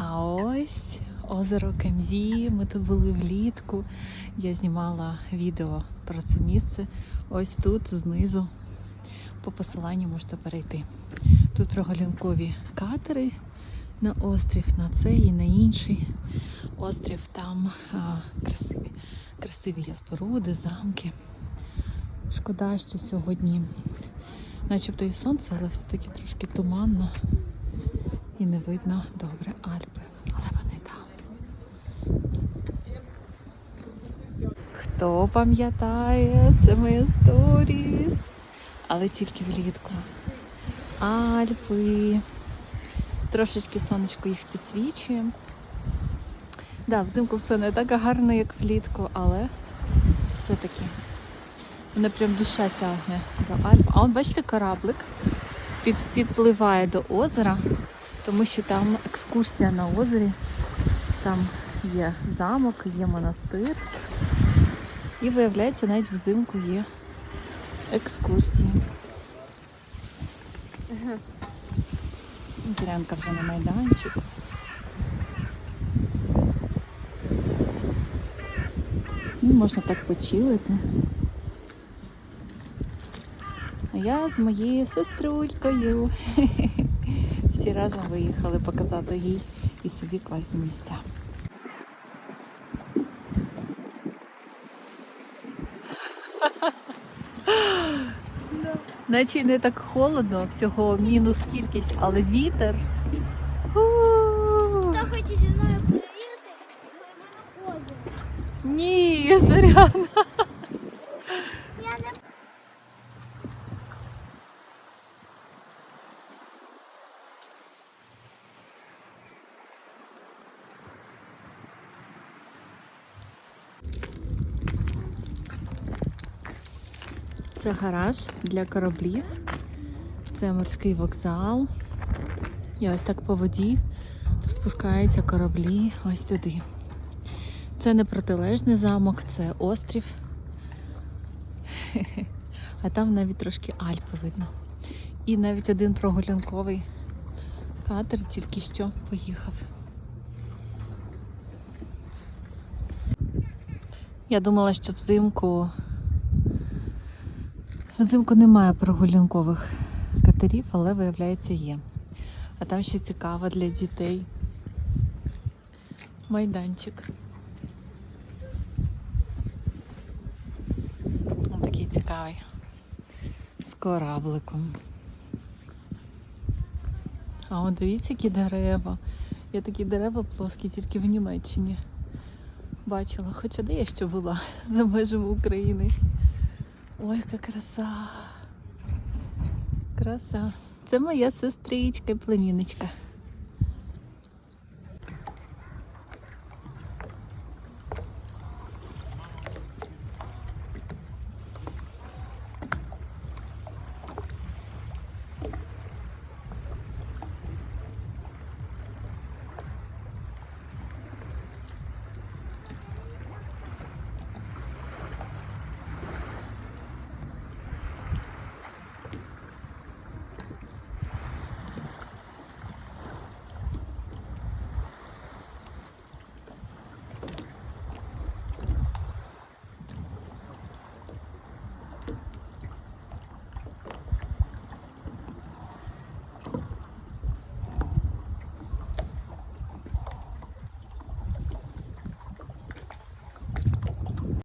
А ось озеро Кемзі. Ми тут були влітку. Я знімала відео про це місце. Ось тут знизу. По посиланню можете перейти. Тут прогулянкові катери на острів, на цей і на інший острів. Там а, красиві, красиві є споруди, замки. Шкода, що сьогодні, начебто і сонце, але все-таки трошки туманно і не видно добре Альпи. Але вони там. Хто пам'ятає, це моя сторіс. Але тільки влітку. Альпи. Трошечки сонечко їх підсвічує. Да, взимку все не так гарно, як влітку, але все-таки мене прям душа тягне до Альп. А он, бачите, кораблик під, підпливає до озера, тому що там екскурсія на озері. Там є замок, є монастир. І виявляється, навіть взимку є екскурсії. Зірянка вже на майданчику. Ну, можна так почилити. А я з моєю сеструлькою. Всі разом виїхали показати їй і собі класні місця. Наче не так холодно, всього мінус кількість, але вітер. Хто хоче зі мною перевірити, ми не. Ні, Зоряна. Це гараж для кораблів. Це морський вокзал. І ось так по воді спускаються кораблі ось туди. Це не протилежний замок, це острів. А там навіть трошки Альпи видно. І навіть один прогулянковий катер тільки що поїхав. Я думала, що взимку Взимку немає прогулянкових катерів, але виявляється є. А там ще цікаво для дітей. Майданчик. Ось такий цікавий. З корабликом. А от дивіться, які дерева. Я такі дерева плоскі тільки в Німеччині бачила. Хоча де я ще була за межами України. Ой, яка краса. Краса. Це моя сестричка і племінничка.